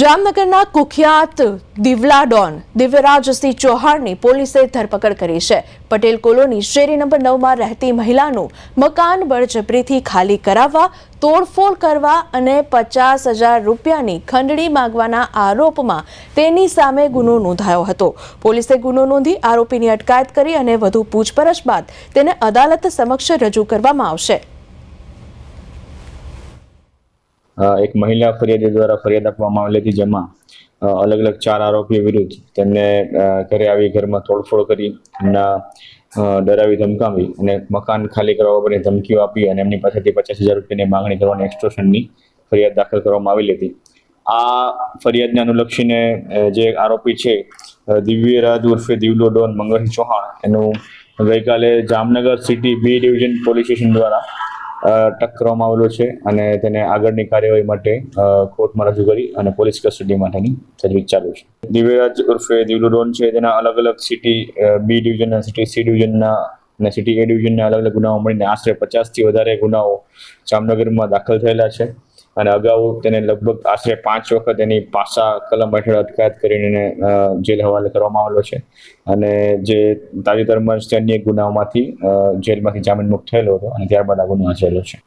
જામનગરના કુખ્યાત દિવલા ડોન દિવ્યરાજસિંહ ચૌહાણની પોલીસે ધરપકડ કરી છે. પટેલ કોલોની શેરી નંબર નવમાં રહેતી મહિલાનું મકાન બળજબરીથી ખાલી કરાવવા, તોડફોડ કરવા અને પચાસ હજાર રૂપિયાની ખંડણી માંગવાના આરોપમાં તેની સામે ગુનો નોંધાયો હતો. પોલીસે ગુનો નોંધી આરોપીની અટકાયત કરી અને વધુ પૂછપરછ બાદ તેને અદાલત સમક્ષ રજૂ કરવામાં આવશે. એક મહિલા ફરિયાદી દ્વારા ફરિયાદ આપવામાં આવેલી હતી જેમાં અલગ અલગ ચાર આરોપીઓ વિરુદ્ધ તેમને ઘરે આવી ઘરમાં તોડફોડ કરી, એમના ડરાવી ધમકાવી અને મકાન ખાલી કરવા બાબતની ધમકીઓ આપી અને એમની પાસેથી પચાસ હજાર રૂપિયાની માંગણી કરવાની એક્સ્ટોશનની ફરિયાદ દાખલ કરવામાં આવેલી હતી. આ ફરિયાદને અનુલક્ષીને જે આરોપી છે દિવ્ય રાજ ઉર્ફે દિવલો ડોન મંગળસિંહ ચૌહાણ, એનું ગઈકાલે Jamnagar city B division police station દ્વારા અટક આવેલો છે અને તેને આગળની કાર્યવાહી માટે કોર્ટમાં રજૂ કરી અને પોલીસ કસ્ટડી માટેની તજવીજ ચાલુ છે. દિવ્યરાજ ઉર્ફે દિવલુ ડોન છે, તેના અલગ અલગ સિટી બી ડિવિઝનના સિટી સી ડિવિઝનના અને સિટી એ ડિવિઝનના અલગ અલગ ગુનાઓ મળીને આશરે પચાસથી વધારે ગુનાઓ જામનગરમાં દાખલ થયેલા છે. અને અગાઉ તેને લગભગ આશરે પાંચ વખત એની પાસા કલમ હેઠળ અટકાયત કરીને જેલ હવાલે કરવામાં આવેલો છે. અને જે તાજેતરમાં જ અન્ય ગુનાઓમાંથી જેલમાંથી જામીન મુક્ત થયેલો હતો અને ત્યારબાદ આ ગુનો આચરેલો છે.